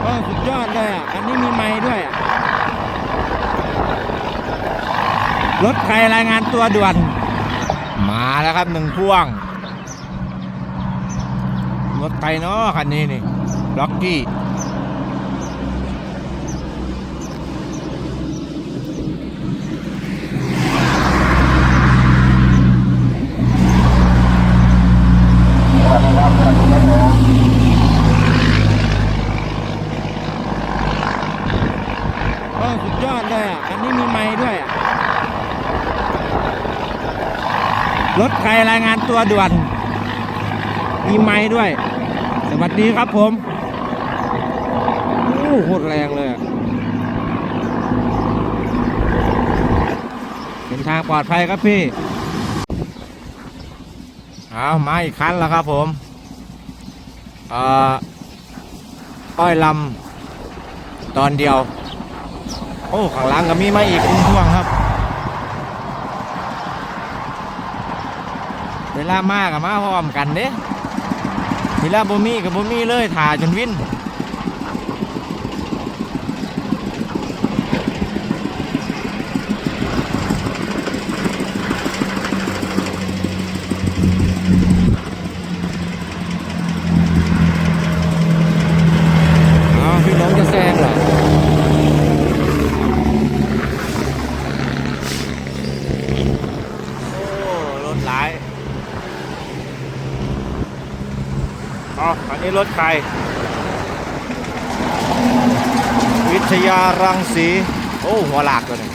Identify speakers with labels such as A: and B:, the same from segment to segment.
A: เออสุดยอดเลยอะอันนี้มีไม้ด้วยอะรถใครรายงานตัวด่วน มาแล้วครับหนึ่งพ่วง รถใครเนาะคันนี้นี่ล็อกกี้ เออสุดยอดเลยอะ อันนี้มีไม้ด้วยอะ รถใครรายงานตัวด่วน มีไม้ด้วย สวัสดีครับผมโอ้โหแรงเลยเป็นทางปลอดภัยครับพี่เอามาอีกคันแล้วครับผมเอ่ออ้อยลำตอนเดียว โอ้ข้างหลังก็มีมาอีกคุณพ่วงครับ เวลามากกับมาพร้อมกันเด้เวลาบ่มีกับบ่มีเลยถ่าจนวิน อ้าวพี่น้องจะแซงเหรอ โอ้ รถหลายอ๋ออันนี้ รถใคร วิทยารังสี โอ้ หัวหลากตัวนี้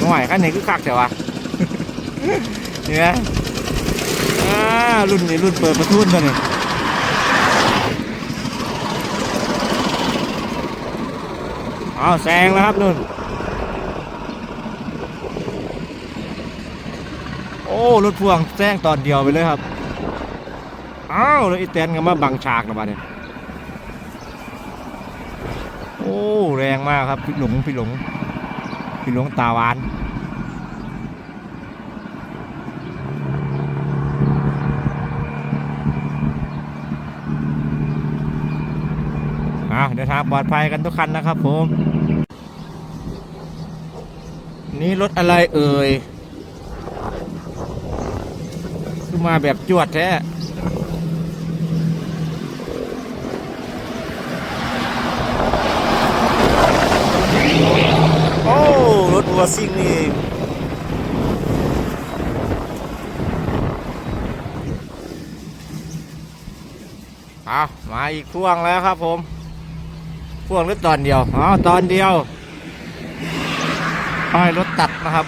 A: หน่อยคันนี้คือคักแต่วะเนี่ยรุ่นนี้รุ่นเปิดประทุนตัวนี้เอาแซงแล้วครับนุ่น โอ้ รถพ่วงแซงตอนเดียวไปเลยครับ อ้าวแล้วไอ้แตนก็มาบังฉากนะบ้าเนี่ยโอ้แรงมากครับพี่หลงพี่หลงพี่หลงตาหวานอะเดินทางปลอดภัยกันทุกคันนะครับผม นี่รถอะไรเอ่ย คือมาแบบจวดแท้ โอ้ รถวัวซิ่งนี่เองเอามาอีกพ่วงแล้วครับผมพ่วงหรือตอนเดียว อ๋อ ตอนเดียวป้ายรถตัดนะครับ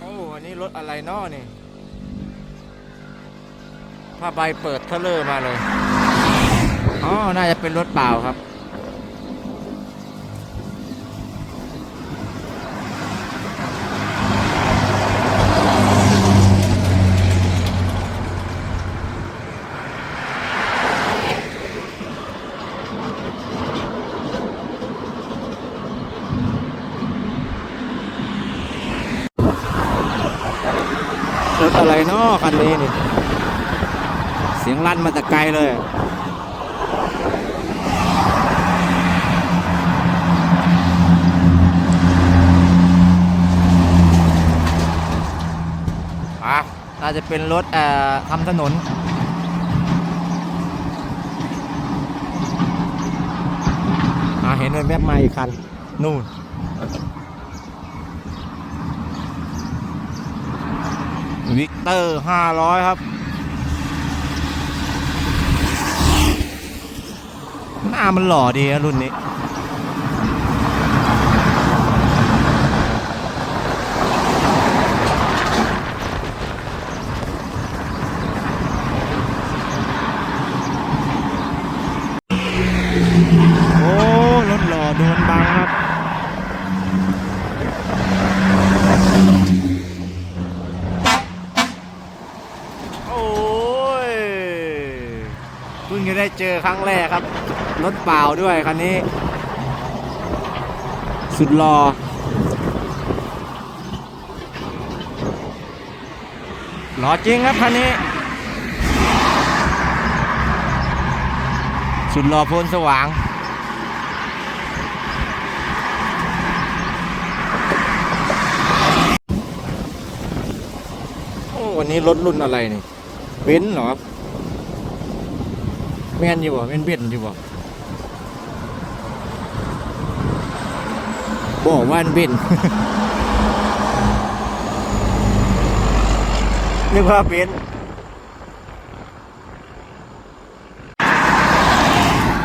A: โอ้ อันนี้รถอะไร นี่ผ้าใบเปิดเทเลอร์มาเลย อ๋อ น่าจะเป็นรถเปล่าครับ ถอะไรเนาะคันนี้นี่ เสียงลั่นมาแต่ไกลเลยอะน่าจะเป็นรถเอ่อทำถนนอะเห็นเป็นแวบมาอีกคัน นู่น วิกเตอร์ห้าร้อยครับ หน้ามันหล่อดีนะรุ่นนี้ ได้เจอครั้งแรกครับรถเปล่าด้วยคันนี้ สุดรอหล่อจริงครับคันนี้ สุดหล่อโพลสว่างวันนี้รถรุ่นอะไรนี่เบนซ์เหรอครับ แม่นอยู่บ่แม่นเบนซ์อยู่บ่บอกว่าเบนซ์นึกว่าเบน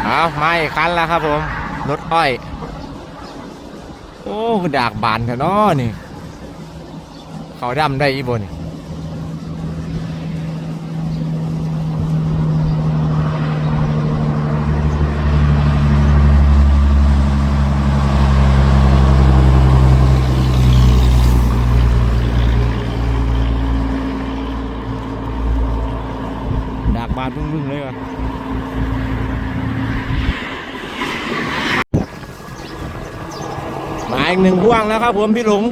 A: เอาไมาอีกคันแล้วครับผมรถอ้อย โอ้คือดากบานเถอะเนาะนี่ เขาดำได้อีบนี่ บานพึ่งๆเลยว่ะมาอีกหนึ่งพ่วงแล้วครับผมพี่หลง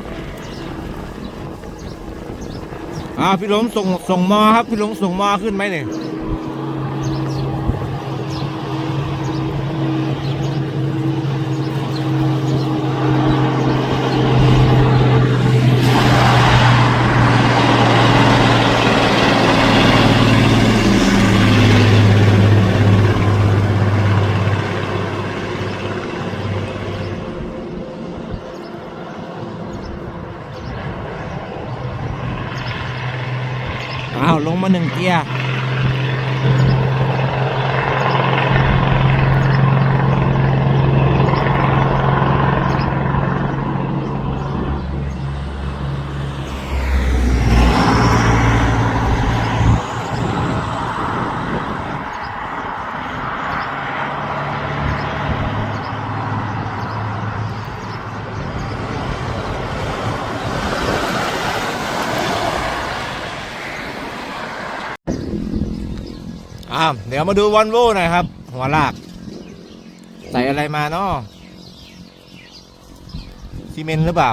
A: อ่าพี่หลงส่งส่งมอครับพี่หลงส่งมอขึ้นไหมเนี่ย อ้าวลงมาหนึ่งเกียร์ อ้าวเดี๋ยวมาดูวอลโว่หน่อยครับ หัวลาก ใส่อะไรมาเนาะซีเมนต์หรือเปล่า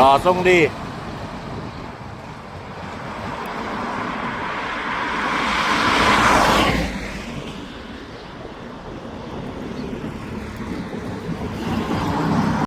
A: รอทรงดี